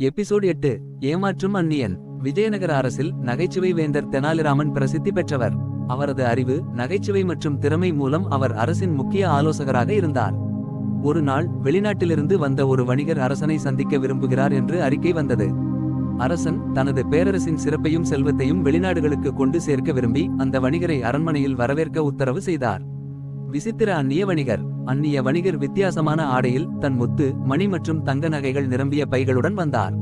Episode எட்டு ஏமாற்றும் அந்நியன். விஜயநகர அரசில் நகைச்சுவை வேந்தர் தெனாலிராமன் பிரசித்தி பெற்றவர். அவரது அறிவு நகைச்சுவை மற்றும் திறமை மூலம் அவர் அரசின் முக்கிய ஆலோசகராக இருந்தார். ஒரு நாள் வெளிநாட்டிலிருந்து வந்த ஒரு வணிகர் அரசனை சந்திக்க விரும்புகிறார் என்று அறிக்கை வந்தது. அரசன் தனது பேரரசின் சிறப்பையும் செல்வத்தையும் வெளிநாடுகளுக்கு கொண்டு சேர்க்க விரும்பி அந்த வணிகரை அரண்மனையில் வரவேற்க உத்தரவு செய்தார். விசித்திர அந்நிய வணிகர் அந்நிய வணிகர் வித்தியாசமான ஆடையில் தன் முத்து மணி மற்றும் தங்க நகைகள் நிரம்பிய பைகளுடன் வந்தார்.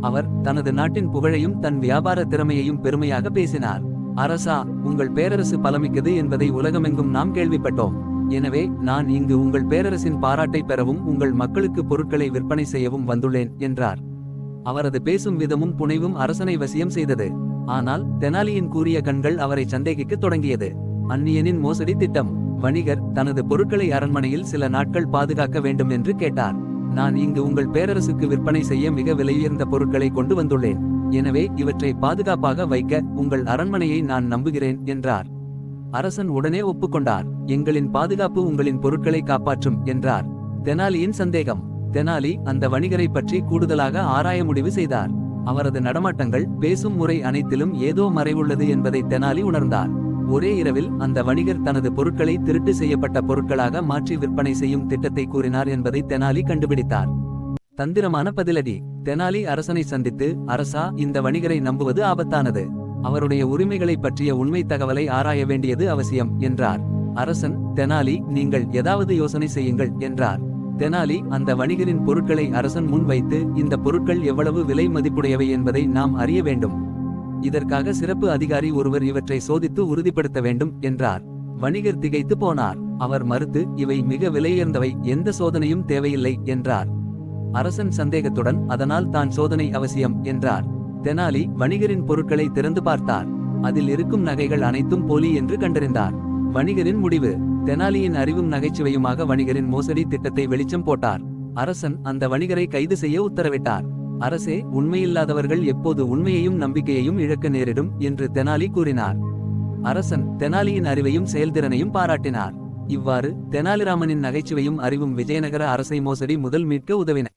அவர் தனது நாட்டின் புகழையும் தன் வியாபார திறமையையும் பெருமையாக பேசினார். அரசா உங்கள் பேரரசு பலமிக்கது என்பதை உலகமெங்கும் நாம் கேள்விப்பட்டோம். எனவே நான் இங்கு உங்கள் பேரரசின் பாராட்டை பெறவும் உங்கள் மக்களுக்கு பொருட்களை விற்பனை செய்யவும் வந்துள்ளேன் என்றார். அவரது பேசும் விதமும் புனைவும் அரசனை வசியம் செய்தது. ஆனால் தெனாலியின் கூறிய கண்கள் அவரை சந்தேகிக்கத் தொடங்கியது. அந்நியனின் மோசடி திட்டம். வணிகர் தனது பொருட்களை அரண்மனையில் சில நாட்கள் பாதுகாக்க வேண்டும் என்று கேட்டார். நான் இங்கு உங்கள் பேரரசுக்கு விற்பனை செய்ய மிக விலையுயர்ந்த பொருட்களை கொண்டு வந்துள்ளேன். எனவே இவற்றை பாதுகாப்பாக வைக்க உங்கள் அரண்மனையை நான் நம்புகிறேன் என்றார். அரசன் உடனே ஒப்புக்கொண்டார். எங்களின் பாதுகாப்பு உங்களின் பொருட்களை காப்பாற்றும் என்றார். தெனாலியின் சந்தேகம். தெனாலி அந்த வணிகரை பற்றி கூடுதலாக ஆராய முடிவு செய்தார். அவரது நடமாட்டங்கள் பேசும் முறை அனைத்திலும் ஏதோ மறைவுள்ளது என்பதை தெனாலி உணர்ந்தார். ஒரே இரவில் அந்த வணிகர் தனது பொருட்களை திருட்டு செய்யப்பட்ட பொருட்களாக மாற்றி விற்பனை செய்யும் திட்டத்தை கூறினார் என்பதை தெனாலி கண்டுபிடித்தார். தந்திரமான பதிலடி. தெனாலி அரசனை சந்தித்து அரசா இந்த வணிகரை நம்புவது ஆபத்தானது. அவருடைய உரிமைகளை பற்றிய உண்மை தகவலை ஆராய வேண்டியது அவசியம் என்றார். அரசன் தெனாலி நீங்கள் ஏதாவது யோசனை செய்யுங்கள் என்றார். தெனாலி அந்த வணிகரின் பொருட்களை அரசன் முன் வைத்து இந்த பொருட்கள் எவ்வளவு விலை மதிப்புடையவை என்பதை நாம் அறிய வேண்டும். இதற்காக சிறப்பு அதிகாரி ஒருவர் இவற்றை சோதித்து உறுதிப்படுத்த வேண்டும் என்றார். வணிகர் திகைத்து போனார். அவர் மறுத்து இவை மிக விலையுயர்ந்தவை எந்த சோதனையும் தேவையில்லை என்றார். அரசன் சந்தேகத்துடன் அதனால் தான் சோதனை அவசியம் என்றார். தெனாலி வணிகரின் பொருட்களை திறந்து பார்த்தார். அதில் இருக்கும் நகைகள் அனைத்தும் போலி என்று கண்டறிந்தார். வணிகரின் முடிவு. தெனாலியின் அறிவும் நகைச்சுவையுமாக வணிகரின் மோசடி திட்டத்தை வெளிச்சம் போட்டார். அரசன் அந்த வணிகரை கைது செய்ய உத்தரவிட்டார். அரசே உண்மையில்லாதவர்கள் எப்போது உண்மையையும் நம்பிக்கையையும் இழக்க நேரிடும் என்று தெனாலி கூறினார். அரசன் தெனாலியின் அறிவையும் செயல்திறனையும் பாராட்டினார். இவ்வாறு தெனாலிராமனின் நகைச்சுவையும் அறிவும் விஜயநகர அரசை மோசடி முதல் மீட்க உதவின.